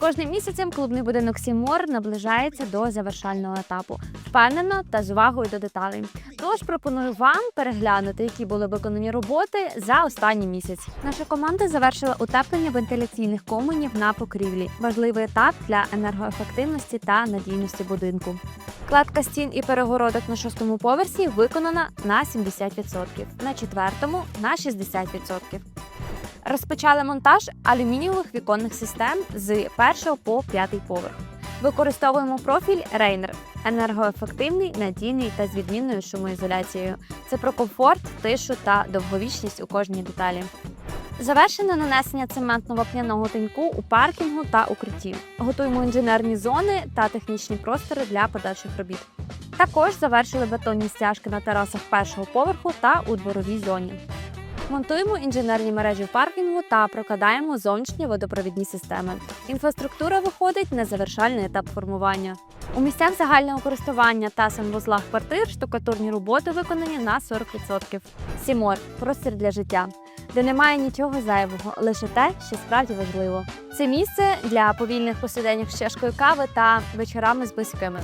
кожним місяцем клубний будинок Сімор наближається до завершального етапу, впевнено та з увагою до деталей. Тож пропоную вам переглянути, які були виконані роботи за останній місяць. Наша команда завершила утеплення вентиляційних коменів на покрівлі. Важливий етап для енергоефективності та надійності будинку. Кладка стін і перегородок на шостому поверсі виконана на 70%, на четвертому на 60%. Розпочали монтаж алюмінієвих віконних систем з першого по п'ятий поверх. Використовуємо профіль Рейнер енергоефективний, надійний та з відмінною шумоізоляцією. Це про комфорт, тишу та довговічність у кожній деталі. Завершено нанесення цементно-вапняного тиньку у паркінгу та укритті. Готуємо інженерні зони та технічні простори для подальших робіт. Також завершили бетонні стяжки на терасах першого поверху та у дворовій зоні. Монтуємо інженерні мережі паркінгу та прокладаємо зовнішні водопровідні системи. Інфраструктура виходить на завершальний етап формування. У місцях загального користування та санвузлах квартир штукатурні роботи виконані на 40%. Сімор простір для життя, де немає нічого зайвого, лише те, що справді важливо. Це місце для повільних посиденьок з чашкою кави та вечорами з близькими.